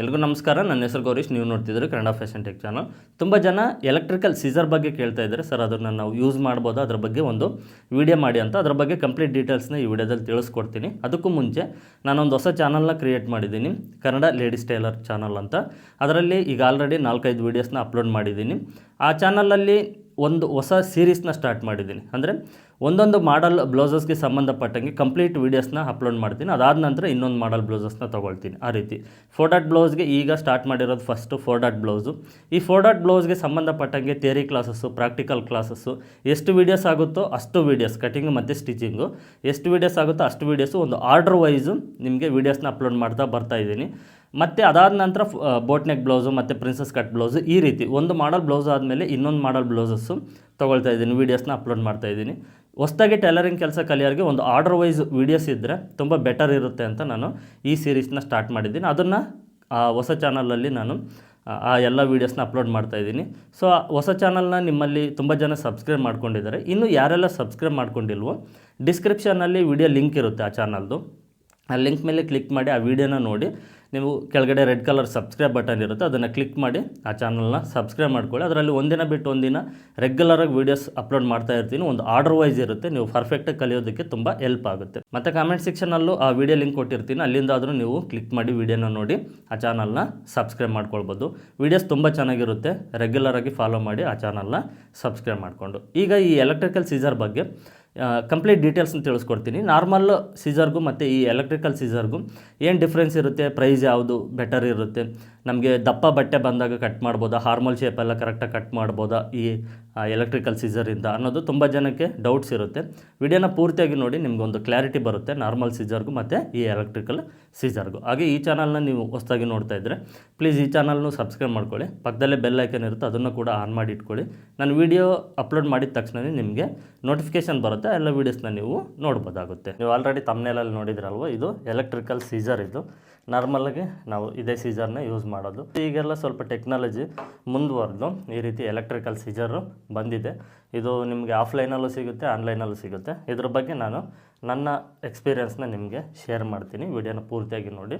ಎಲ್ರಿಗೂ ನಮಸ್ಕಾರ. ನನ್ನ ಹೆಸರು ಗೌರೀಶ್. ನೀವು ನೋಡ್ತಿದ್ದೀರಿ ಕನ್ನಡ ಫ್ಯಾಷನ್ ಟೆಕ್ ಚಾನಲ್. ತುಂಬ ಜನ ಎಲೆಕ್ಟ್ರಿಕಲ್ ಸೀಸರ್ ಬಗ್ಗೆ ಕೇಳ್ತಾ ಇದ್ದಾರೆ. ಸರ್, ಅದನ್ನು ನಾವು ಯೂಸ್ ಮಾಡ್ಬೋದು? ಅದ್ರ ಬಗ್ಗೆ ಒಂದು ವಿಡಿಯೋ ಮಾಡಿ ಅಂತ. ಅದ್ರ ಬಗ್ಗೆ ಕಂಪ್ಲೀಟ್ ಡೀಟೇಲ್ಸ್ನ ಈ ವಿಡಿಯೋದಲ್ಲಿ ತಿಳಿಸ್ಕೊಡ್ತೀನಿ. ಅದಕ್ಕೂ ಮುಂಚೆ ನಾನೊಂದು ಹೊಸ ಚಾನಲ್ನ ಕ್ರಿಯೇಟ್ ಮಾಡಿದ್ದೀನಿ. ಕನ್ನಡ ಲೇಡೀಸ್ ಟೈಲರ್ ಚಾನಲ್ ಅಂತ. ಅದರಲ್ಲಿ ಈಗ ಆಲ್ರೆಡಿ ನಾಲ್ಕೈದು ವೀಡಿಯೋಸ್ನ ಅಪ್ಲೋಡ್ ಮಾಡಿದ್ದೀನಿ. ಆ ಚಾನಲಲ್ಲಿ ಒಂದು ಹೊಸ ಸೀರೀಸ್ನ ಸ್ಟಾರ್ಟ್ ಮಾಡಿದ್ದೀನಿ. ಅಂದರೆ ಒಂದೊಂದು ಮಾಡಲ್ ಬ್ಲೌಸಸ್ಗೆ ಸಂಬಂಧಪಟ್ಟಂಗೆ ಕಂಪ್ಲೀಟ್ ವೀಡಿಯೋಸ್ನ ಅಪ್ಲೋಡ್ ಮಾಡ್ತೀನಿ. ಅದಾದ ನಂತರ ಇನ್ನೊಂದು ಮಾಡಲ್ ಬ್ಲೌಸಸ್ನ ತೊಗೊಳ್ತೀನಿ ಆ ರೀತಿ. ಫೋರ್ ಡಾಟ್ ಬ್ಲೌಸ್ಗೆ ಈಗ ಸ್ಟಾರ್ಟ್ ಮಾಡಿರೋದು ಫಸ್ಟು ಫೋರ್ ಡಾಟ್ ಬ್ಲೌಸು ಈ ಫೋರ್ ಡಾಟ್ ಬ್ಲೌಸ್ಗೆ ಸಂಬಂಧಪಟ್ಟಂಗೆ ಥಿಯರಿ ಕ್ಲಾಸಸ್ಸು ಪ್ರಾಕ್ಟಿಕಲ್ ಕ್ಲಾಸಸ್ಸು ಎಷ್ಟು ವೀಡಿಯೋಸ್ ಆಗುತ್ತೋ ಅಷ್ಟು ವೀಡಿಯೋಸ್ ಕಟಿಂಗ್ ಮತ್ತು ಸ್ಟಿಚಿಂಗು ಎಷ್ಟು ವೀಡಿಯೋಸ್ ಆಗುತ್ತೋ ಅಷ್ಟು ವೀಡಿಯೋಸು ಒಂದು ಆರ್ಡ್ರ್ ವೈಸು ನಿಮಗೆ ವೀಡಿಯೋಸ್ನ ಅಪ್ಲೋಡ್ ಮಾಡ್ತಾ ಬರ್ತಾ ಇದ್ದೀನಿ. ಮತ್ತು ಅದಾದ ನಂತರ ಬೋಟ್ ನೆಕ್ ಬ್ಲೌಸು ಮತ್ತು ಪ್ರಿನ್ಸಸ್ ಕಟ್ ಬ್ಲೌಸು ಈ ರೀತಿ. ಒಂದು ಮಾಡಲ್ ಬ್ಲೌಸ್ ಆದಮೇಲೆ ಇನ್ನೊಂದು ಮಾಡಲ್ ಬ್ಲೌಸಸ್ಸು ತೊಗೊಳ್ತಾ ಇದ್ದೀನಿ ವೀಡಿಯೋಸ್ನ ಅಪ್ಲೋಡ್ ಮಾಡ್ತಾ ಇದ್ದೀನಿ. ಹೊಸ್ದಾಗಿ ಟೈಲರಿಂಗ್ ಕೆಲಸ ಕಲಿಯೋರಿಗೆ ಒಂದು ಆರ್ಡರ್ ವೈಸ್ ವೀಡಿಯೋಸ್ ಇದ್ದರೆ ತುಂಬ ಬೆಟರ್ ಇರುತ್ತೆ ಅಂತ ನಾನು ಈ ಸೀರೀಸ್ನ ಸ್ಟಾರ್ಟ್ ಮಾಡಿದ್ದೀನಿ. ಅದನ್ನು, ಆ, ಹೊಸ ಚಾನಲಲ್ಲಿ ನಾನು, ಆ- ಎಲ್ಲ ವೀಡಿಯೋಸ್ನ ಅಪ್ಲೋಡ್ ಮಾಡ್ತಾ ಇದ್ದೀನಿ. ಸೊ ಹೊಸ ಚಾನಲ್ನ ನಿಮ್ಮಲ್ಲಿ ತುಂಬ ಜನ ಸಬ್ಸ್ಕ್ರೈಬ್ ಮಾಡ್ಕೊಂಡಿದ್ದಾರೆ. ಇನ್ನು ಯಾರೆಲ್ಲ ಸಬ್ಸ್ಕ್ರೈಬ್ ಮಾಡ್ಕೊಂಡಿಲ್ವೋ ಡಿಸ್ಕ್ರಿಪ್ಷನಲ್ಲಿ ವಿಡಿಯೋ ಲಿಂಕ್ ಇರುತ್ತೆ ಆ ಚಾನಲ್ದು ಆ ಲಿಂಕ್ ಮೇಲೆ ಕ್ಲಿಕ್ ಮಾಡಿ ಆ ವಿಡಿಯೋನ ನೋಡಿ. ನೀವು ಕೆಳಗಡೆ ರೆಡ್ ಕಲರ್ ಸಬ್ಸ್ಕ್ರೈಬ್ ಬಟನ್ ಇರುತ್ತೆ, ಅದನ್ನು ಕ್ಲಿಕ್ ಮಾಡಿ ಆ ಚಾನಲ್ನ ಸಬ್ಸ್ಕ್ರೈಬ್ ಮಾಡ್ಕೊಳ್ಳಿ. ಅದರಲ್ಲಿ ಒಂದಿನ ಬಿಟ್ಟು ಒಂದಿನ ರೆಗ್ಯುಲರಾಗಿ ವೀಡಿಯೋಸ್ ಅಪ್ಲೋಡ್ ಮಾಡ್ತಾ ಇರ್ತೀನಿ. ಒಂದು ಆರ್ಡರ್ ವೈಸ್ ಇರುತ್ತೆ, ನೀವು ಪರ್ಫೆಕ್ಟಾಗಿ ಕಲಿಯೋದಕ್ಕೆ ತುಂಬ ಹೆಲ್ಪ್ ಆಗುತ್ತೆ. ಮತ್ತು ಕಾಮೆಂಟ್ ಸೆಕ್ಷನಲ್ಲೂ ಆ ವಿಡಿಯೋ ಲಿಂಕ್ ಕೊಟ್ಟಿರ್ತೀನಿ. ಅಲ್ಲಿಂದಾದರೂ ನೀವು ಕ್ಲಿಕ್ ಮಾಡಿ ವಿಡಿಯೋನ ನೋಡಿ, ಆ ಚಾನಲ್ನ ಸಬ್ಸ್ಕ್ರೈಬ್ ಮಾಡ್ಕೊಳ್ಬೋದು. ವೀಡಿಯೋಸ್ ತುಂಬ ಚೆನ್ನಾಗಿರುತ್ತೆ ರೆಗ್ಯುಲರಾಗಿ ಫಾಲೋ ಮಾಡಿ ಆ ಚಾನಲ್ನ ಸಬ್ಸ್ಕ್ರೈಬ್ ಮಾಡಿಕೊಂಡು. ಈಗ ಈ ಎಲೆಕ್ಟ್ರಿಕಲ್ ಸೀಸರ್ ಬಗ್ಗೆ ಕಂಪ್ಲೀಟ್ ಡೀಟೇಲ್ಸ್ನ ತಿಳಿಸ್ಕೊಡ್ತೀನಿ. ನಾರ್ಮಲ್ ಸೀಸರ್ಗೂ ಮತ್ತು ಈ ಎಲೆಕ್ಟ್ರಿಕಲ್ ಸೀಸರ್ಗೂ ಏನು ಡಿಫ್ರೆನ್ಸ್ ಇರುತ್ತೆ? ಪ್ರೈಸ್ ಯಾವುದು? ಬೆಟರ್ ಇರುತ್ತೆ. ನಮಗೆ ದಪ್ಪ ಬಟ್ಟೆ ಬಂದಾಗ ಕಟ್ ಮಾಡ್ಬೋದಾ? ಹಾರ್ಮಲ್ ಶೇಪೆಲ್ಲ ಕರೆಕ್ಟಾಗಿ ಕಟ್ ಮಾಡ್ಬೋದಾ? ಈ ಎಲೆಕ್ಟ್ರಿಕಲ್ ಸೀಸರಿಂದ ಅನ್ನೋದು ತುಂಬ ಜನಕ್ಕೆ ಡೌಟ್ಸ್ ಇರುತ್ತೆ. ವಿಡಿಯೋನ ಪೂರ್ತಿಯಾಗಿ ನೋಡಿ ನಿಮಗೊಂದು ಕ್ಲಾರಿಟಿ ಬರುತ್ತೆ ನಾರ್ಮಲ್ ಸೀಸರ್ಗೂ ಮತ್ತು ಈ ಎಲೆಕ್ಟ್ರಿಕಲ್ ಸೀಸರ್ಗೂ ಹಾಗೆ ಈ ಚಾನಲ್ನ ನೀವು ಹೊಸದಾಗಿ ನೋಡ್ತಾ ಇದ್ದರೆ ಪ್ಲೀಸ್ ಈ ಚಾನಲ್ನು ಸಬ್ಸ್ಕ್ರೈಬ್ ಮಾಡ್ಕೊಳ್ಳಿ. ಪಕ್ಕದಲ್ಲೇ ಬೆಲ್ ಐಕನ್ ಇರುತ್ತೆ, ಅದನ್ನು ಕೂಡ ಆನ್ ಮಾಡಿ ಇಟ್ಕೊಳ್ಳಿ. ನಾನು ವಿಡಿಯೋ ಅಪ್ಲೋಡ್ ಮಾಡಿದ ತಕ್ಷಣವೇ ನಿಮಗೆ ನೋಟಿಫಿಕೇಶನ್ ಬರುತ್ತೆ, ಎಲ್ಲ ವೀಡಿಯೋಸ್ನ ನೀವು ನೋಡ್ಬೋದಾಗುತ್ತೆ. ನೀವು ಆಲ್ರೆಡಿ ತಮ್ಮನೇಲಲ್ಲಿ ನೋಡಿದ್ರಲ್ವ, ಇದು ಎಲೆಕ್ಟ್ರಿಕಲ್ ಸೀಸರ್ ಇದು. ನಾರ್ಮಲಾಗಿ ನಾವು ಇದೇ ಸೀಜರ್ನ ಯೂಸ್ ಮಾಡೋದು. ಈಗೆಲ್ಲ ಸ್ವಲ್ಪ ಟೆಕ್ನಾಲಜಿ ಮುಂದುವರೆದು. ಈ ರೀತಿ ಎಲೆಕ್ಟ್ರಿಕಲ್ ಸೀಜರು ಬಂದಿದೆ. ಇದು ನಿಮಗೆ ಆಫ್ಲೈನಲ್ಲೂ ಸಿಗುತ್ತೆ ಆನ್ಲೈನಲ್ಲೂ ಸಿಗುತ್ತೆ. ಇದ್ರ ಬಗ್ಗೆ ನಾನು ನನ್ನ ಎಕ್ಸ್ಪೀರಿಯೆನ್ಸ್ನ ನಿಮಗೆ ಶೇರ್ ಮಾಡ್ತೀನಿ. ವಿಡಿಯೋನ ಪೂರ್ತಿಯಾಗಿ ನೋಡಿ.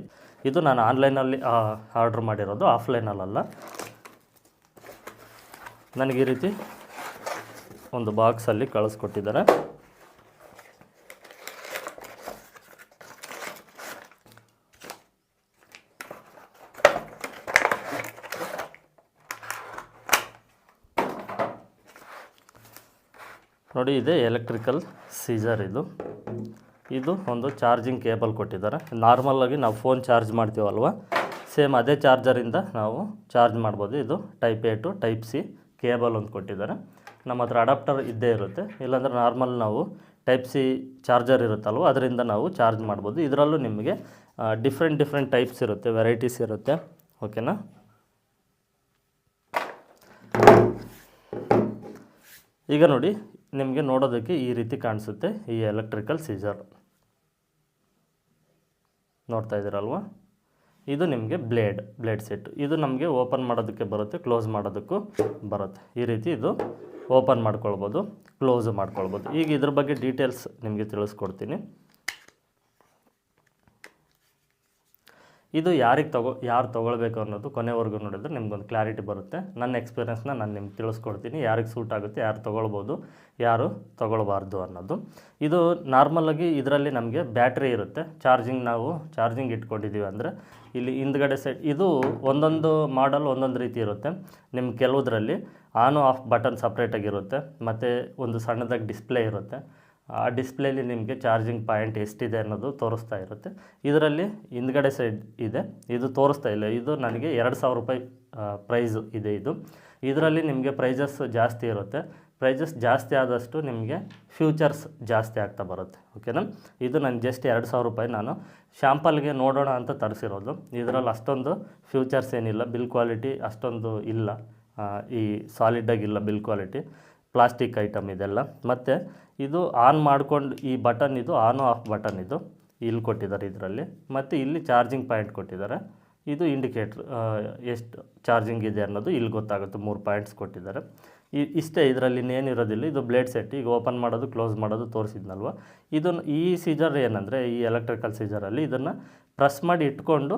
ಇದು ನಾನು ಆನ್ಲೈನಲ್ಲಿ ಆರ್ಡ್ರ್ ಮಾಡಿರೋದು. ಆಫ್ಲೈನಲ್ಲ ನನಗೆ ಈ ರೀತಿ ಒಂದು ಬಾಕ್ಸಲ್ಲಿ ಕಳಿಸ್ಕೊಟ್ಟಿದ್ದಾರೆ. ನೋಡಿ, ಇದೆ ಎಲೆಕ್ಟ್ರಿಕಲ್ ಸೀಸರ್ ಇದು. ಇದು ಒಂದು ಚಾರ್ಜಿಂಗ್ ಕೇಬಲ್ ಕೊಟ್ಟಿದ್ದಾರೆ. ನಾರ್ಮಲ್ಲಾಗಿ ನಾವು ಫೋನ್ ಚಾರ್ಜ್ ಮಾಡ್ತೀವಲ್ವ? ಸೇಮ್ ಅದೇ ಚಾರ್ಜರಿಂದ ನಾವು ಚಾರ್ಜ್ ಮಾಡ್ಬೋದು. ಇದು type A to type C cable ಒಂದು ಕೊಟ್ಟಿದ್ದಾರೆ. ನಮ್ಮ ಹತ್ರ ಅಡಾಪ್ಟರ್ ಇದ್ದೇ ಇರುತ್ತೆ. ಇಲ್ಲಾಂದರೆ ನಾರ್ಮಲ್ ನಾವು ಟೈಪ್ ಸಿ ಚಾರ್ಜರ್ ಇರುತ್ತಲ್ವ, ಅದರಿಂದ ನಾವು ಚಾರ್ಜ್ ಮಾಡ್ಬೋದು. ಇದರಲ್ಲೂ ನಿಮಗೆ ಡಿಫ್ರೆಂಟ್ ಡಿಫ್ರೆಂಟ್ ಟೈಪ್ಸ್ ಇರುತ್ತೆ ವೆರೈಟೀಸ್ ಇರುತ್ತೆ. ಓಕೆನಾ ಈಗ ನೋಡಿ ನಿಮಗೆ ನೋಡೋದಕ್ಕೆ ಈ ರೀತಿ ಕಾಣಿಸುತ್ತೆ ಈ ಎಲೆಕ್ಟ್ರಿಕಲ್ ಸೀಸರ್ ನೋಡ್ತಾ ಇದ್ದೀರಲ್ವ? ಇದು ನಿಮಗೆ ಬ್ಲೇಡ್ ಬ್ಲೇಡ್ ಸೆಟ್ ಇದು ನಮಗೆ ಓಪನ್ ಮಾಡೋದಕ್ಕೆ ಬರುತ್ತೆ ಕ್ಲೋಸ್ ಮಾಡೋದಕ್ಕೂ ಬರುತ್ತೆ. ಈ ರೀತಿ ಇದು ಓಪನ್ ಮಾಡ್ಕೊಳ್ಬೋದು ಕ್ಲೋಸ್ ಮಾಡ್ಕೊಳ್ಬೋದು. ಈಗ ಇದ್ರ ಬಗ್ಗೆ ಡೀಟೇಲ್ಸ್ ನಿಮಗೆ ತಿಳಿಸ್ಕೊಡ್ತೀನಿ. ಇದು ಯಾರಿಗೆ ತಗೋ, ಯಾರು ತೊಗೊಳ್ಬೇಕು ಅನ್ನೋದು ಕೊನೆವರೆಗೂ ನೋಡಿದ್ರೆ ನಿಮ್ಗೊಂದು ಕ್ಲಾರಿಟಿ ಬರುತ್ತೆ. ನನ್ನ ಎಕ್ಸ್ಪೀರಿಯೆನ್ಸ್ನ ನಾನು ನಿಮ್ಗೆ ತಿಳಿಸ್ಕೊಡ್ತೀನಿ. ಯಾರಿಗೆ ಸೂಟ್ ಆಗುತ್ತೆ, ಯಾರು ತೊಗೊಳ್ಬೋದು, ಯಾರು ತೊಗೊಳ್ಬಾರ್ದು ಅನ್ನೋದು. ಇದು ನಾರ್ಮಲಾಗಿ ಇದರಲ್ಲಿ ನಮಗೆ ಬ್ಯಾಟ್ರಿ ಇರುತ್ತೆ. ಚಾರ್ಜಿಂಗ್ ನಾವು ಚಾರ್ಜಿಂಗ್ ಇಟ್ಕೊಂಡಿದ್ದೀವಿ ಅಂದರೆ ಇಲ್ಲಿ ಹಿಂದ್ಗಡೆ ಸೈಡ್, ಇದು ಒಂದೊಂದು ಮಾಡಲ್ ಒಂದೊಂದು ರೀತಿ ಇರುತ್ತೆ. ನಿಮ್ಮ ಕೆಲವುದರಲ್ಲಿ ಆನ್ ಆಫ್ ಬಟನ್ ಸಪ್ರೇಟಾಗಿರುತ್ತೆ ಮತ್ತು ಒಂದು ಸಣ್ಣದಾಗಿ ಡಿಸ್ಪ್ಲೇ ಇರುತ್ತೆ. ಆ ಡಿಸ್ಪ್ಲೇಲಿ ನಿಮಗೆ ಚಾರ್ಜಿಂಗ್ ಪಾಯಿಂಟ್ ಎಷ್ಟಿದೆ ಅನ್ನೋದು ತೋರಿಸ್ತಾ ಇರುತ್ತೆ. ಇದರಲ್ಲಿ ಹಿಂದ್ಗಡೆ ಸೈಡ್ ಇದೆ. ಇದು ತೋರಿಸ್ತಾ ಇಲ್ಲ. ಇದು ನನಗೆ ಎರಡು ಸಾವಿರ ರೂಪಾಯಿ ಪ್ರೈಸು ಇದೆ ಇದು. ಇದರಲ್ಲಿ ನಿಮಗೆ ಪ್ರೈಸಸ್ ಜಾಸ್ತಿ ಇರುತ್ತೆ. ಪ್ರೈಸಸ್ ಜಾಸ್ತಿ ಆದಷ್ಟು ನಿಮಗೆ ಫ್ಯೂಚರ್ಸ್ ಜಾಸ್ತಿ ಆಗ್ತಾ ಬರುತ್ತೆ. ಓಕೆನಾ? ಇದು ನಾನು ಜಸ್ಟ್ ಎರಡು ಸಾವಿರ ರೂಪಾಯಿ ನಾನು ಶ್ಯಾಂಪಲ್ಗೆ ನೋಡೋಣ ಅಂತ ತರಿಸಿರೋದು. ಇದರಲ್ಲಿ ಅಷ್ಟೊಂದು ಫ್ಯೂಚರ್ಸ್ ಏನಿಲ್ಲ. ಬಿಲ್ ಕ್ವಾಲಿಟಿ ಅಷ್ಟೊಂದು ಇಲ್ಲ. ಈ ಸಾಲಿಡಾಗಿಲ್ಲ ಬಿಲ್ ಕ್ವಾಲಿಟಿ. ಪ್ಲಾಸ್ಟಿಕ್ ಐಟಮ್ ಇದೆಲ್ಲ. ಮತ್ತು ಇದು ಆನ್ ಮಾಡಿಕೊಂಡು ಈ ಬಟನ್ ಇದು ಆನ್ ಆಫ್ ಬಟನ್ ಇದು ಇಲ್ಲಿ ಕೊಟ್ಟಿದ್ದಾರೆ ಇದರಲ್ಲಿ. ಮತ್ತು ಇಲ್ಲಿ ಚಾರ್ಜಿಂಗ್ ಪಾಯಿಂಟ್ ಕೊಟ್ಟಿದ್ದಾರೆ. ಇದು ಇಂಡಿಕೇಟ್ರ್ ಎಷ್ಟು ಚಾರ್ಜಿಂಗ್ ಇದೆ ಅನ್ನೋದು ಇಲ್ಲಿ ಗೊತ್ತಾಗುತ್ತೆ. ಮೂರು ಪಾಯಿಂಟ್ಸ್ ಕೊಟ್ಟಿದ್ದಾರೆ. ಇಷ್ಟೇ ಇದರಲ್ಲಿ ಇನ್ನೇನಿರೋದಿಲ್ಲ. ಇದು ಬ್ಲೇಡ್ ಸೆಟ್. ಈಗ ಓಪನ್ ಮಾಡೋದು, ಕ್ಲೋಸ್ ಮಾಡೋದು ತೋರಿಸಿದ್ನಲ್ವ? ಇದನ್ನು ಈ ಸೀಜರ್ ಏನಂದರೆ, ಈ ಎಲೆಕ್ಟ್ರಿಕಲ್ ಸೀಜರಲ್ಲಿ ಇದನ್ನು ಪ್ರೆಸ್ ಮಾಡಿ ಇಟ್ಕೊಂಡು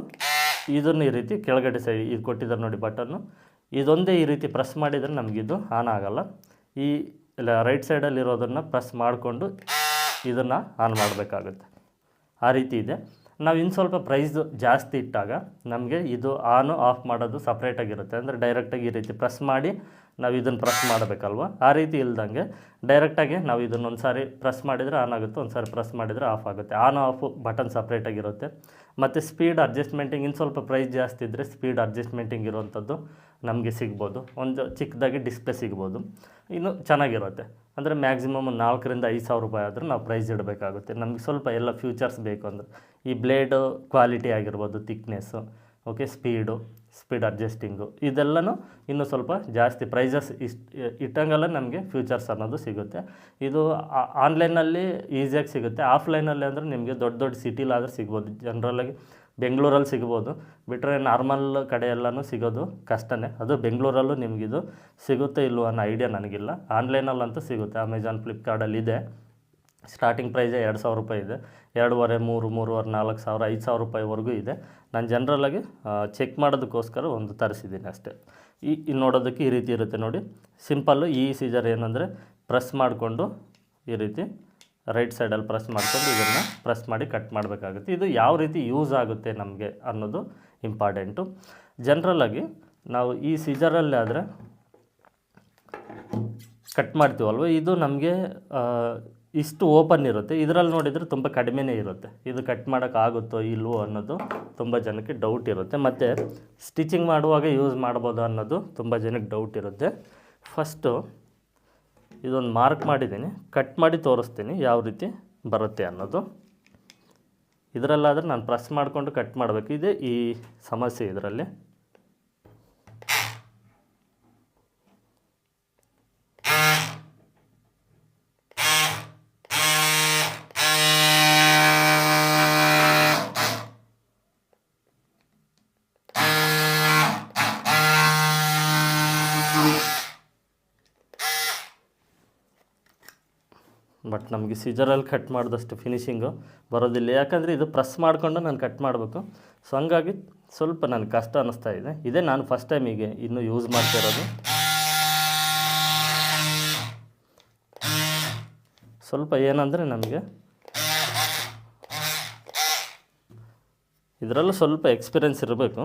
ಇದನ್ನು ಈ ರೀತಿ ಕೆಳಗಡೆ ಸೈಡ್ ಇದು ಕೊಟ್ಟಿದ್ದಾರೆ ನೋಡಿ ಬಟನ್ನು. ಇದೊಂದೇ ಈ ರೀತಿ ಪ್ರೆಸ್ ಮಾಡಿದರೆ ನಮಗಿದು ಆನ್ ಆಗಲ್ಲ. ಈ ರೈಟ್ ಸೈಡಲ್ಲಿರೋದನ್ನು ಪ್ರೆಸ್ ಮಾಡಿಕೊಂಡು ಇದನ್ನು ಆನ್ ಮಾಡಬೇಕಾಗುತ್ತೆ. ಆ ರೀತಿ ಇದೆ. ನಾವು ಇನ್ನು ಸ್ವಲ್ಪ ಪ್ರೈಸ್ ಜಾಸ್ತಿ ಇಟ್ಟಾಗ ನಮಗೆ ಇದು ಆನು ಆಫ್ ಮಾಡೋದು ಸಪ್ರೇಟಾಗಿರುತ್ತೆ ಅಂದರೆ ಡೈರೆಕ್ಟಾಗಿ ಈ ರೀತಿ ಪ್ರೆಸ್ ಮಾಡಿ ನಾವು ಇದನ್ನು ಪ್ರೆಸ್ ಮಾಡಬೇಕಲ್ವ? ಆ ರೀತಿ ಇಲ್ದಂಗೆ ಡೈರೆಕ್ಟಾಗಿ ನಾವು ಇದನ್ನು ಒಂದು ಸಾರಿ ಪ್ರೆಸ್ ಮಾಡಿದರೆ ಆನ್ ಆಗುತ್ತೆ ಒಂದು ಸಾರಿ ಪ್ರೆಸ್ ಮಾಡಿದರೆ ಆಫ್ ಆಗುತ್ತೆ. ಆನ್ ಆಫ್ ಬಟನ್ ಸಪ್ರೇಟಾಗಿರುತ್ತೆ ಮತ್ತು ಸ್ಪೀಡ್ ಅಡ್ಜಸ್ಟ್ಮೆಂಟಿಂಗ್ ಇನ್ನು ಸ್ವಲ್ಪ ಪ್ರೈಸ್ ಜಾಸ್ತಿ ಇದ್ದರೆ ಸ್ಪೀಡ್ ಅಡ್ಜಸ್ಟ್ಮೆಂಟಿಂಗ್ ಇರುವಂಥದ್ದು ನಮಗೆ ಸಿಗ್ಬೋದು. ಒಂದು ಚಿಕ್ಕದಾಗಿ ಡಿಸ್ಪ್ಲೇ ಸಿಗ್ಬೋದು. ಇನ್ನು ಚೆನ್ನಾಗಿರುತ್ತೆ. ಅಂದರೆ ಮ್ಯಾಕ್ಸಿಮಮ್ ನಾಲ್ಕರಿಂದ ಐದು ಸಾವಿರ ರೂಪಾಯಿ ಆದರೂ ನಾವು ಪ್ರೈಸ್ ಇಡಬೇಕಾಗುತ್ತೆ. ನಮಗೆ ಸ್ವಲ್ಪ ಎಲ್ಲ ಫ್ಯೂಚರ್ಸ್ ಬೇಕು ಅಂದರೆ ಈ ಬ್ಲೇಡು ಕ್ವಾಲಿಟಿ ಆಗಿರ್ಬೋದು thickness okay speed speed adjusting ಇದೆಲ್ಲನೂ ಇನ್ನೂ ಸ್ವಲ್ಪ ಜಾಸ್ತಿ ಪ್ರೈಸಸ್ ಇಷ್ಟು, ಇಟ್ಟಂಗೆಲ್ಲ ನಮಗೆ ಫ್ಯೂಚರ್ಸ್ ಅನ್ನೋದು ಸಿಗುತ್ತೆ. ಇದು ಆನ್ಲೈನಲ್ಲಿ ಈಸಿಯಾಗಿ ಸಿಗುತ್ತೆ. ಆಫ್ಲೈನಲ್ಲಿ ಅಂದರೆ ನಿಮಗೆ ದೊಡ್ಡ ದೊಡ್ಡ ಸಿಟಿಲಾದರೂ ಸಿಗ್ಬೋದು. ಜನರಲಾಗಿ ಬೆಂಗಳೂರಲ್ಲಿ ಸಿಗ್ಬೋದು. ಬಿಟ್ಟರೆ ನಾರ್ಮಲ್ ಕಡೆ ಎಲ್ಲನೂ ಸಿಗೋದು ಕಷ್ಟನೇ. ಅದು ಬೆಂಗಳೂರಲ್ಲೂ ನಿಮಗಿದು ಸಿಗುತ್ತೆ ಇಲ್ಲವೋ ಅನ್ನೋ ಐಡಿಯಾ ನನಗಿಲ್ಲ. ಆನ್ಲೈನಲ್ಲಂತೂ ಸಿಗುತ್ತೆ. ಅಮೆಜಾನ್ ಫ್ಲಿಪ್ಕಾರ್ಟಲ್ಲಿ ಇದೆ ಸ್ಟಾರ್ಟಿಂಗ್ ಪ್ರೈಸ್ ಎರಡು ಸಾವಿರ ರೂಪಾಯಿ ಇದೆ. ಎರಡೂವರೆ, ಮೂರು, ಮೂರುವರೆ, ನಾಲ್ಕು ಸಾವಿರ, ಐದು ಸಾವಿರ ರೂಪಾಯಿವರೆಗೂ ಇದೆ. ನಾನು ಜನ್ರಲಾಗಿ ಚೆಕ್ ಮಾಡೋದಕ್ಕೋಸ್ಕರ ಒಂದು ತರಿಸಿದ್ದೀನಿ ಅಷ್ಟೇ. ಈ ನೋಡೋದಕ್ಕೆ ಈ ರೀತಿ ಇರುತ್ತೆ ನೋಡಿ. ಸಿಂಪಲ್ಲು ಈ ಸೀಜರ್ ಏನಂದರೆ ಪ್ರೆಸ್ ಮಾಡಿಕೊಂಡು ಈ ರೀತಿ ರೈಟ್ ಸೈಡಲ್ಲಿ ಪ್ರೆಸ್ ಮಾಡಿಕೊಂಡು ಇದನ್ನು ಪ್ರೆಸ್ ಮಾಡಿ ಕಟ್ ಮಾಡಬೇಕಾಗುತ್ತೆ. ಇದು ಯಾವ ರೀತಿ ಯೂಸ್ ಆಗುತ್ತೆ ನಮಗೆ ಅನ್ನೋದು ಇಂಪಾರ್ಟೆಂಟು ಜನ್ರಲಾಗಿ ನಾವು ಈ ಸೀಜರಲ್ಲಿ ಆದರೆ ಕಟ್ ಮಾಡ್ತೀವಲ್ವ? ಇದು ನಮಗೆ ಇಷ್ಟು ಓಪನ್ ಇರುತ್ತೆ. ಇದರಲ್ಲಿ ನೋಡಿದರೆ ತುಂಬ ಕಡಿಮೆನೇ ಇರುತ್ತೆ. ಇದು ಕಟ್ ಮಾಡೋಕ್ಕಾಗುತ್ತೋ ಇಲ್ವೋ ಅನ್ನೋದು ತುಂಬ ಜನಕ್ಕೆ ಡೌಟ್ ಇರುತ್ತೆ. ಮತ್ತು ಸ್ಟಿಚಿಂಗ್ ಮಾಡುವಾಗ ಯೂಸ್ ಮಾಡ್ಬೋದು ಅನ್ನೋದು ತುಂಬ ಜನಕ್ಕೆ ಡೌಟ್ ಇರುತ್ತೆ. ಫಸ್ಟು ಇದೊಂದು ಮಾರ್ಕ್ ಮಾಡಿದ್ದೀನಿ. ಕಟ್ ಮಾಡಿ ತೋರಿಸ್ತೀನಿ ಯಾವ ರೀತಿ ಬರುತ್ತೆ ಅನ್ನೋದು. ಇದರಲ್ಲಾದರೆ ನಾನು ಪ್ರೆಸ್ ಮಾಡಿಕೊಂಡು ಕಟ್ ಮಾಡಬೇಕು. ಇದೆ ಈ ಸಮಸ್ಯೆ ಇದರಲ್ಲಿ. ಬಟ್ ನಮಗೆ ಸಿಜರಲ್ಲಿ ಕಟ್ ಮಾಡಿದಷ್ಟು ಫಿನಿಶಿಂಗು ಬರೋದಿಲ್ಲ. ಯಾಕಂದರೆ ಇದು ಪ್ರೆಸ್ ಮಾಡಿಕೊಂಡು ನಾನು ಕಟ್ ಮಾಡಬೇಕು. ಸೊ ಹಂಗಾಗಿ ಸ್ವಲ್ಪ ನನಗೆ ಕಷ್ಟ ಅನ್ನಿಸ್ತಾ ಇದೆ. ಇದೇ ನಾನು ಫಸ್ಟ್ ಟೈಮ್ ಹೀಗೆ ಇನ್ನೂ ಯೂಸ್ ಮಾಡ್ತಿರೋದು ಸ್ವಲ್ಪ ಏನಂದರೆ ನಮಗೆ ಇದರಲ್ಲೂ ಸ್ವಲ್ಪ ಎಕ್ಸ್ಪೀರಿಯೆನ್ಸ್ ಇರಬೇಕು.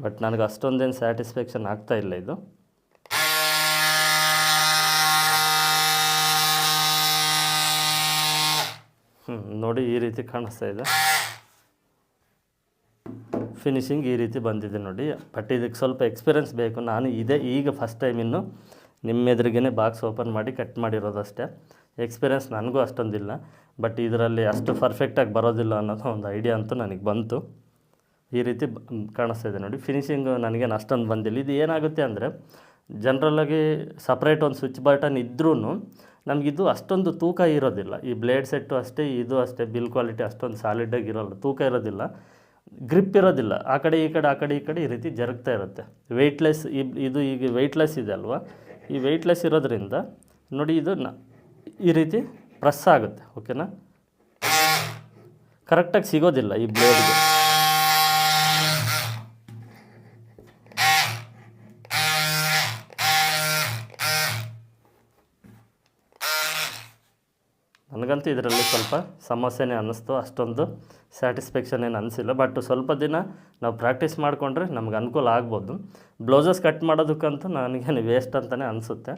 ಬಟ್ ನನಗೆ ಅಷ್ಟೊಂದೇನು ಸ್ಯಾಟಿಸ್ಫ್ಯಾಕ್ಷನ್ ಆಗ್ತಾ ಇಲ್ಲ ಇದು. ಹ್ಞೂ ನೋಡಿ ಈ ರೀತಿ ಕಾಣಿಸ್ತಾ ಇದೆ. ಫಿನಿಶಿಂಗ್ ಈ ರೀತಿ ಬಂದಿದೆ ನೋಡಿ. ಬಟ್ ಇದಕ್ಕೆ ಸ್ವಲ್ಪ ಎಕ್ಸ್ಪೀರಿಯನ್ಸ್ ಬೇಕು. ನಾನು ಇದೇ ಈಗ ಫಸ್ಟ್ ಟೈಮ್ ಇನ್ನು ನಿಮ್ಮ ಎದುರಿಗೇ ಬಾಕ್ಸ್ ಓಪನ್ ಮಾಡಿ ಕಟ್ ಮಾಡಿರೋದಷ್ಟೇ. ಎಕ್ಸ್ಪೀರಿಯನ್ಸ್ ನನಗೂ ಅಷ್ಟೊಂದಿಲ್ಲ. ಬಟ್ ಇದರಲ್ಲಿ ಅಷ್ಟು ಪರ್ಫೆಕ್ಟಾಗಿ ಬರೋದಿಲ್ಲ ಅನ್ನೋದು ಒಂದು ಐಡಿಯಾ ಅಂತೂ ನನಗೆ ಬಂತು. ಈ ರೀತಿ ಕಾಣಿಸ್ತಾ ಇದೆ ನೋಡಿ. ಫಿನಿಶಿಂಗ್ ನನಗೇನು ಅಷ್ಟೊಂದು ಬಂದಿಲ್ಲ. ಇದು ಏನಾಗುತ್ತೆ ಅಂದರೆ ಜನ್ರಲಾಗಿ ಸಪ್ರೇಟ್ ಒಂದು ಸ್ವಿಚ್ ಬಟನ್ ಇದ್ರೂ ನಮಗಿದು ಅಷ್ಟೊಂದು ತೂಕ ಇರೋದಿಲ್ಲ. ಈ ಬ್ಲೇಡ್ ಸೆಟ್ಟು ಅಷ್ಟೇ, ಇದು ಅಷ್ಟೇ ಬಿಲ್ ಕ್ವಾಲಿಟಿ ಅಷ್ಟೊಂದು ಸಾಲಿಡಾಗಿ ಇರೋಲ್ಲ. ತೂಕ ಇರೋದಿಲ್ಲ. ಗ್ರಿಪ್ ಇರೋದಿಲ್ಲ. ಆ ಕಡೆ, ಈ ಕಡೆ, ಆ ಕಡೆ, ಈ ಕಡೆ ಈ ರೀತಿ ಜರುಗ್ತಾ ಇರುತ್ತೆ. ವೆಯ್ಟ್ಲೆಸ್ ಇದು ಈಗ ವೆಯ್ಟ್ಲೆಸ್ ಇದೆ ಅಲ್ವಾ? ಈ ವೆಯ್ಟ್ಲೆಸ್ ಇರೋದ್ರಿಂದ ನೋಡಿ ಇದು ಈ ರೀತಿ ಪ್ರೆಸ್ ಆಗುತ್ತೆ. ಓಕೆನಾ ಕರೆಕ್ಟಾಗಿ ಸಿಗೋದಿಲ್ಲ ಈ ಬ್ಲೇಡ್ಗೆ ನನಗಂತೂ ಇದರಲ್ಲಿ ಸ್ವಲ್ಪ ಸಮಸ್ಯೆನೇ ಅನ್ನಿಸ್ತು, ಅಷ್ಟೊಂದು ಸ್ಯಾಟಿಸ್ಫ್ಯಾಕ್ಷನ್ ಏನು ಅನಿಸಿಲ್ಲ ಬಟ್ ಸ್ವಲ್ಪ ದಿನ ನಾವು ಪ್ರಾಕ್ಟೀಸ್ ಮಾಡಿಕೊಂಡ್ರೆ ನಮ್ಗೆ ಅನುಕೂಲ ಆಗ್ಬೋದು. ಬ್ಲೌಸಸ್ ಕಟ್ ಮಾಡೋದಕ್ಕಂತೂ ನನಗೇನು ವೇಸ್ಟ್ ಅಂತಲೇ ಅನಿಸುತ್ತೆ.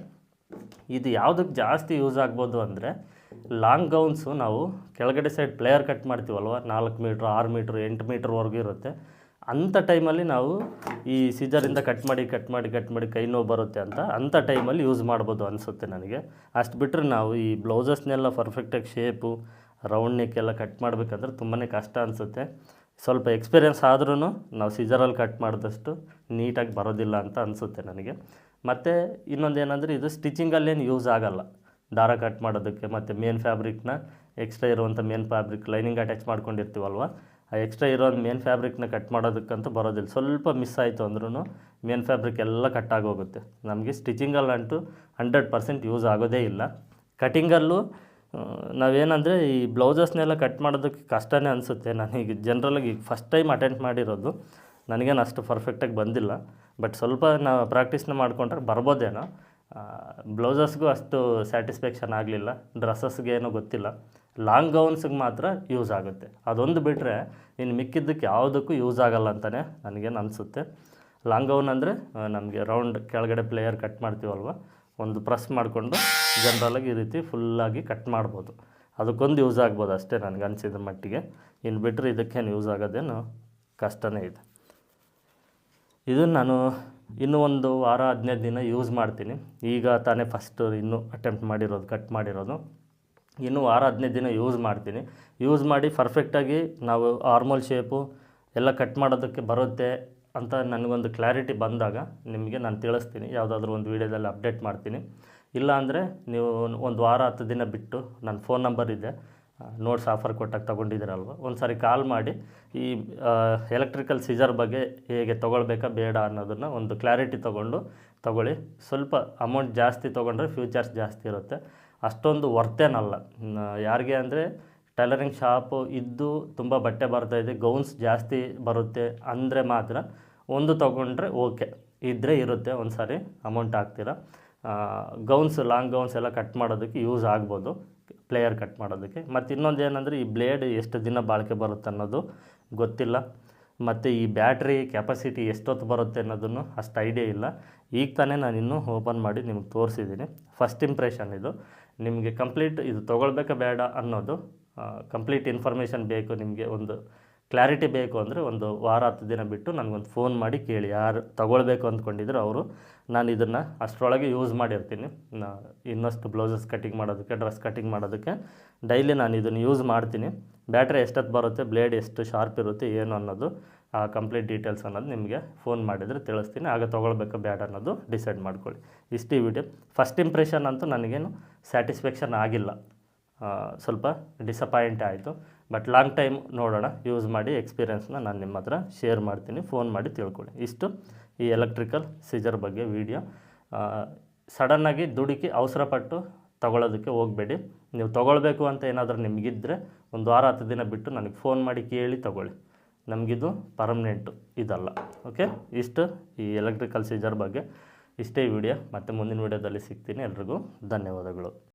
ಇದು ಯಾವುದಕ್ಕೆ ಜಾಸ್ತಿ ಯೂಸ್ ಆಗ್ಬೋದು ಅಂದರೆ ಲಾಂಗ್ ಗೌನ್ಸು ನಾವು ಕೆಳಗಡೆ ಸೈಡ್ ಪ್ಲೇಯರ್ ಕಟ್ ಮಾಡ್ತೀವಲ್ವ? ನಾಲ್ಕು ಮೀಟ್ರ್ ಆರು ಮೀಟ್ರ್ ಎಂಟು ಮೀಟ್ರ್ವರೆಗೂ ಇರುತ್ತೆ. ಅಂಥ ಟೈಮಲ್ಲಿ ನಾವು ಈ ಸಿಜರಿಂದ ಕಟ್ ಮಾಡಿ ಕಟ್ ಮಾಡಿ ಕಟ್ ಮಾಡಿ ಕೈ ನೋವು ಬರುತ್ತೆ ಅಂತ ಅಂಥ ಟೈಮಲ್ಲಿ ಯೂಸ್ ಮಾಡ್ಬೋದು ಅನಿಸುತ್ತೆ ನನಗೆ. ಅಷ್ಟು ಬಿಟ್ಟರೆ ನಾವು ಈ ಬ್ಲೌಸಸ್ನೆಲ್ಲ ಪರ್ಫೆಕ್ಟಾಗಿ ಶೇಪು ರೌಂಡ್ ನೆಕ್ ಎಲ್ಲ ಕಟ್ ಮಾಡಬೇಕಂದ್ರೆ ತುಂಬಾ ಕಷ್ಟ ಅನಿಸುತ್ತೆ. ಸ್ವಲ್ಪ ಎಕ್ಸ್ಪೀರಿಯೆನ್ಸ್ ಆದ್ರೂ ನಾವು ಸಿಜರಲ್ಲಿ ಕಟ್ ಮಾಡಿದಷ್ಟು ನೀಟಾಗಿ ಬರೋದಿಲ್ಲ ಅಂತ ಅನಿಸುತ್ತೆ ನನಗೆ. ಮತ್ತು ಇನ್ನೊಂದು ಏನಂದರೆ ಇದು ಸ್ಟಿಚಿಂಗಲ್ಲೇನು ಯೂಸ್ ಆಗಲ್ಲ. ದಾರ ಕಟ್ ಮಾಡೋದಕ್ಕೆ ಮತ್ತು ಮೇನ್ ಫ್ಯಾಬ್ರಿಕ್ನ ಎಕ್ಸ್ಟ್ರಾ ಇರುವಂಥ ಮೇನ್ ಫ್ಯಾಬ್ರಿಕ್ ಲೈನಿಂಗ್ ಅಟ್ಯಾಚ್ ಮಾಡ್ಕೊಂಡಿರ್ತೀವಲ್ವ? ಆ ಎಕ್ಸ್ಟ್ರಾ ಇರೋ ಮೇನ್ ಫ್ಯಾಬ್ರಿಕ್ನ ಕಟ್ ಮಾಡೋದಕ್ಕಂತೂ ಬರೋದಿಲ್ಲ. ಸ್ವಲ್ಪ ಮಿಸ್ ಆಯಿತು ಅಂದ್ರೂ ಮೇನ್ ಫ್ಯಾಬ್ರಿಕ್ ಎಲ್ಲ ಕಟ್ ಆಗೋಗುತ್ತೆ. ನಮಗೆ ಸ್ಟಿಚಿಂಗಲ್ಲಂತೂ ಹಂಡ್ರೆಡ್ ಪರ್ಸೆಂಟ್ ಯೂಸ್ ಆಗೋದೇ ಇಲ್ಲ. ಕಟಿಂಗಲ್ಲೂ ನಾವೇನಂದರೆ ಈ ಬ್ಲೌಸಸ್ನೆಲ್ಲ ಕಟ್ ಮಾಡೋದಕ್ಕೆ ಕಷ್ಟನೇ ಅನಿಸುತ್ತೆ. ನನಗೆ ಜನ್ರಲಾಗಿ ಫಸ್ಟ್ ಟೈಮ್ ಅಟೆಂಡ್ ಮಾಡಿರೋದು. ನನಗೇನು ಅಷ್ಟು ಪರ್ಫೆಕ್ಟಾಗಿ ಬಂದಿಲ್ಲ. ಬಟ್ ಸ್ವಲ್ಪ ನಾವು ಪ್ರಾಕ್ಟೀಸ್ನ ಮಾಡಿಕೊಂಡ್ರೆ ಬರ್ಬೋದೇನೋ. ಬ್ಲೌಸಸ್ಗೂ ಅಷ್ಟು ಸ್ಯಾಟಿಸ್ಫ್ಯಾಕ್ಷನ್ ಆಗಲಿಲ್ಲ. ಡ್ರೆಸ್ಸಸ್ಗೇನೋ ಗೊತ್ತಿಲ್ಲ. ಲಾಂಗ್ ಗೌನ್ಸ್ಗೆ ಮಾತ್ರ ಯೂಸ್ ಆಗುತ್ತೆ. ಅದೊಂದು ಬಿಟ್ಟರೆ ಇನ್ನು ಮಿಕ್ಕಿದ್ದಕ್ಕೆ ಯಾವುದಕ್ಕೂ ಯೂಸ್ ಆಗಲ್ಲ ಅಂತಲೇ ನನಗೇನು ಅನಿಸುತ್ತೆ. ಲಾಂಗ್ ಗೌನ್ ಅಂದರೆ ನಮಗೆ ರೌಂಡ್ ಕೆಳಗಡೆ ಪ್ಲೇಯರ್ ಕಟ್ ಮಾಡ್ತೀವಲ್ವ? ಒಂದು ಪ್ರೆಸ್ ಮಾಡಿಕೊಂಡು ಜನ್ರಲಾಗಿ ಈ ರೀತಿ ಫುಲ್ಲಾಗಿ ಕಟ್ ಮಾಡ್ಬೋದು. ಅದಕ್ಕೊಂದು ಯೂಸ್ ಆಗ್ಬೋದು ಅಷ್ಟೇ ನನಗೆ ಅನಿಸಿದ ಮಟ್ಟಿಗೆ. ಇನ್ನು ಬಿಟ್ಟರೆ ಇದಕ್ಕೇನು ಯೂಸ್ ಆಗೋದೇನು ಕಷ್ಟನೇ ಇದೆ. ಇದನ್ನು ನಾನು ಇನ್ನೂ ಒಂದು ವಾರ ಹದಿನೈದು ದಿನ ಯೂಸ್ ಮಾಡ್ತೀನಿ. ಈಗ ತಾನೇ ಫಸ್ಟು ಇನ್ನೂ ಅಟೆಂಪ್ಟ್ ಮಾಡಿರೋದು ಕಟ್ ಮಾಡಿರೋದು. ಇನ್ನು ವಾರ ಹದಿನೈದು ದಿನ ಯೂಸ್ ಮಾಡ್ತೀನಿ. ಯೂಸ್ ಮಾಡಿ ಪರ್ಫೆಕ್ಟಾಗಿ ನಾವು ಆರ್ಮಲ್ ಶೇಪು ಎಲ್ಲ ಕಟ್ ಮಾಡೋದಕ್ಕೆ ಬರುತ್ತೆ ಅಂತ ನನಗೊಂದು ಕ್ಲಾರಿಟಿ ಬಂದಾಗ ನಿಮಗೆ ನಾನು ತಿಳಿಸ್ತೀನಿ. ಯಾವುದಾದ್ರೂ ಒಂದು ವೀಡಿಯೋದಲ್ಲಿ ಅಪ್ಡೇಟ್ ಮಾಡ್ತೀನಿ. ಇಲ್ಲ ಅಂದರೆ ನೀವು ಒಂದು ವಾರ, ಹತ್ತು ದಿನ ಬಿಟ್ಟು ನನ್ನ ಫೋನ್ ನಂಬರ್ ಇದೆ. ನೋಟ್ಸ್ ಆಫರ್ ಕೊಟ್ಟಾಗ ತೊಗೊಂಡಿದ್ದೀರಲ್ವ? ಒಂದು ಸಾರಿ ಕಾಲ್ ಮಾಡಿ ಈ ಎಲೆಕ್ಟ್ರಿಕಲ್ ಸೀಜರ್ ಬಗ್ಗೆ ಹೇಗೆ ತೊಗೊಳ್ಬೇಕಾ, ಬೇಡ ಅನ್ನೋದನ್ನು ಒಂದು ಕ್ಲಾರಿಟಿ ತೊಗೊಂಡು ತೊಗೊಳ್ಳಿ. ಸ್ವಲ್ಪ ಅಮೌಂಟ್ ಜಾಸ್ತಿ ತೊಗೊಂಡ್ರೆ ಫ್ಯೂಚರ್ಸ್ ಜಾಸ್ತಿ ಇರುತ್ತೆ. ಅಷ್ಟೊಂದು ವರ್ತೇನಲ್ಲ. ಯಾರಿಗೆ ಅಂದರೆ ಟೈಲರಿಂಗ್ ಶಾಪು ಇದ್ದು ತುಂಬ ಬಟ್ಟೆ ಬರ್ತಾಯಿದೆ ಗೌನ್ಸ್ ಜಾಸ್ತಿ ಬರುತ್ತೆ ಅಂದರೆ ಮಾತ್ರ ಒಂದು ತೊಗೊಂಡ್ರೆ ಓಕೆ. ಇದ್ದರೆ ಇರುತ್ತೆ ಒಂದು ಸಾರಿ ಅಮೌಂಟ್ ಹಾಕ್ತೀರ? ಗೌನ್ಸ್, ಲಾಂಗ್ ಗೌನ್ಸ್ ಎಲ್ಲ ಕಟ್ ಮಾಡೋದಕ್ಕೆ ಯೂಸ್ ಆಗ್ಬೋದು, ಪ್ಲೇಯರ್ ಕಟ್ ಮಾಡೋದಕ್ಕೆ. ಮತ್ತು ಇನ್ನೊಂದು ಏನಂದರೆ ಈ ಬ್ಲೇಡ್ ಎಷ್ಟು ದಿನ ಬಾಳಿಕೆ ಬರುತ್ತೆ ಅನ್ನೋದು ಗೊತ್ತಿಲ್ಲ. ಮತ್ತು ಈ ಬ್ಯಾಟ್ರಿ ಕೆಪಾಸಿಟಿ ಎಷ್ಟೊತ್ತು ಬರುತ್ತೆ ಅನ್ನೋದನ್ನು ಅಷ್ಟು ಐಡಿಯಾ ಇಲ್ಲ. ಈಗ ತಾನೇ ನಾನು ಇನ್ನೂ ಓಪನ್ ಮಾಡಿ ನಿಮ್ಗೆ ತೋರಿಸಿದ್ದೀನಿ. ಫಸ್ಟ್ ಇಂಪ್ರೆಷನ್ ಇದು. ನಿಮಗೆ ಕಂಪ್ಲೀಟ್ ಇದು ತೊಗೊಳ್ಬೇಕಾ ಬೇಡ ಅನ್ನೋದು ಕಂಪ್ಲೀಟ್ ಇನ್ಫಾರ್ಮೇಷನ್ ಬೇಕು, ನಿಮಗೆ ಒಂದು ಕ್ಲಾರಿಟಿ ಬೇಕು ಅಂದರೆ ಒಂದು ವಾರ ಹತ್ತು ದಿನ ಬಿಟ್ಟು ನನಗೊಂದು ಫೋನ್ ಮಾಡಿ ಕೇಳಿ. ಯಾರು ತೊಗೊಳ್ಬೇಕು ಅಂದ್ಕೊಂಡಿದ್ರು ಅವರು, ನಾನು ಇದನ್ನು ಅಷ್ಟರೊಳಗೆ ಯೂಸ್ ಮಾಡಿರ್ತೀನಿ. ಇನ್ನಷ್ಟು ಬ್ಲೌಸಸ್ ಕಟಿಂಗ್ ಮಾಡೋದಕ್ಕೆ ಡ್ರೆಸ್ ಕಟಿಂಗ್ ಮಾಡೋದಕ್ಕೆ ಡೈಲಿ ನಾನು ಇದನ್ನು ಯೂಸ್ ಮಾಡ್ತೀನಿ. ಬ್ಯಾಟ್ರಿ ಎಷ್ಟೊತ್ತು ಬರುತ್ತೆ ಬ್ಲೇಡ್ ಎಷ್ಟು ಶಾರ್ಪ್ ಇರುತ್ತೆ, ಏನು ಅನ್ನೋದು ಆ ಕಂಪ್ಲೀಟ್ ಡೀಟೇಲ್ಸ್ ಅನ್ನೋದು ನಿಮಗೆ ಫೋನ್ ಮಾಡಿದರೆ ತಿಳಿಸ್ತೀನಿ. ಆಗ ತೊಗೊಳ್ಬೇಕಾ ಬೇಡ ಅನ್ನೋದು ಡಿಸೈಡ್ ಮಾಡ್ಕೊಳ್ಳಿ. ಇಷ್ಟು ವಿಡಿಯೋ ಫಸ್ಟ್ ಇಂಪ್ರೆಷನ್ ಅಂತೂ ನನಗೇನು ಸ್ಯಾಟಿಸ್ಫ್ಯಾಕ್ಷನ್ ಆಗಿಲ್ಲ. ಸ್ವಲ್ಪ ಡಿಸಪಾಯಿಂಟ್ ಆಯಿತು. ಬಟ್ ಲಾಂಗ್ ಟೈಮ್ ನೋಡೋಣ. ಯೂಸ್ ಮಾಡಿ ಎಕ್ಸ್ಪೀರಿಯನ್ಸ್ನ ನಾನು ನಿಮ್ಮ ಹತ್ರ ಶೇರ್ ಮಾಡ್ತೀನಿ. ಫೋನ್ ಮಾಡಿ ತಿಳ್ಕೊಳ್ಳಿ. ಇಷ್ಟು ಈ ಎಲೆಕ್ಟ್ರಿಕಲ್ ಸಿಜರ್ ಬಗ್ಗೆ ವಿಡಿಯೋ ಸಡನ್ನಾಗಿ ದುಡುಕಿ ಅವಸರಪಟ್ಟು ತಗೊಳ್ಳೋದಕ್ಕೆ ಹೋಗಬೇಡಿ. ನೀವು ತೊಗೊಳ್ಬೇಕು ಅಂತ ಏನಾದರೂ ನಿಮಗಿದ್ದರೆ ಒಂದು ವಾರ ಹತ್ತು ದಿನ ಬಿಟ್ಟು ನನಗೆ ಫೋನ್ ಮಾಡಿ ಕೇಳಿ ತೊಗೊಳ್ಳಿ. ನಮಗಿದು ಪರ್ಮನೆಂಟು ಇದಲ್ಲ ಓಕೆ ಇಷ್ಟು ಈ ಎಲೆಕ್ಟ್ರಿಕಲ್ ಸೀಜರ್ ಬಗ್ಗೆ. ಇಷ್ಟೇ ವಿಡಿಯೋ ಮತ್ತು ಮುಂದಿನ ವಿಡಿಯೋದಲ್ಲಿ ಸಿಗ್ತೀನಿ. ಎಲ್ರಿಗೂ ಧನ್ಯವಾದಗಳು.